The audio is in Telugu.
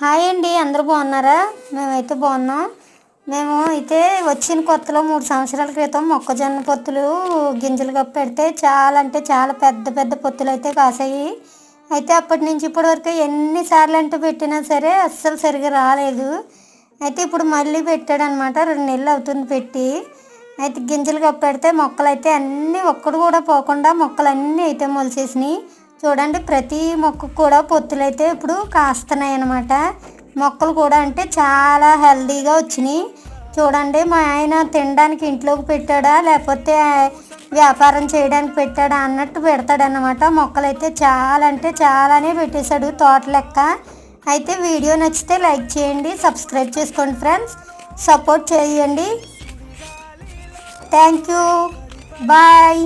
హాయ్ అండి అందరూ బాగున్నారా? మేమైతే బాగున్నాం. మేము అయితే వచ్చిన కొత్తలో మూడు సంవత్సరాల క్రితం మొక్కజొన్న పొత్తులు గింజలు కప్పి పెడితే చాలా అంటే చాలా పెద్ద పెద్ద పొత్తులు అయితే కాసాయి. అయితే అప్పటి నుంచి ఇప్పటి వరకు ఎన్నిసార్లు అంటే పెట్టినా సరే అస్సలు సరిగా రాలేదు. అయితే ఇప్పుడు మళ్ళీ పెట్టాడనమాట రెండు నెలలు అవుతుంది పెట్టి. అయితే గింజలు కప్పి పెడితే మొక్కలు అయితే అన్నీ ఒక్కడు కూడా పోకుండా మొక్కలు అన్నీ అయితే మొలిసేసినాయి చూడండి ప్రతి మొక్కకు కూడా పొత్తులు అయితే ఇప్పుడు కాస్తున్నాయి అనమాట మొక్కలు కూడా అంటే చాలా హెల్దీగా వచ్చినాయి. చూడండి మా ఆయన తినడానికి ఇంట్లోకి పెట్టాడా లేకపోతే వ్యాపారం చేయడానికి పెట్టాడా అన్నట్టు పెడతాడన్నమాట. మొక్కలు అయితే చాలా అంటే చాలానే పెట్టేశాడు తోట లెక్క. అయితే వీడియో నచ్చితే లైక్ చేయండి సబ్స్క్రైబ్ చేసుకోండి ఫ్రెండ్స్. సపోర్ట్ చేయండి. Thank you. బాయ్.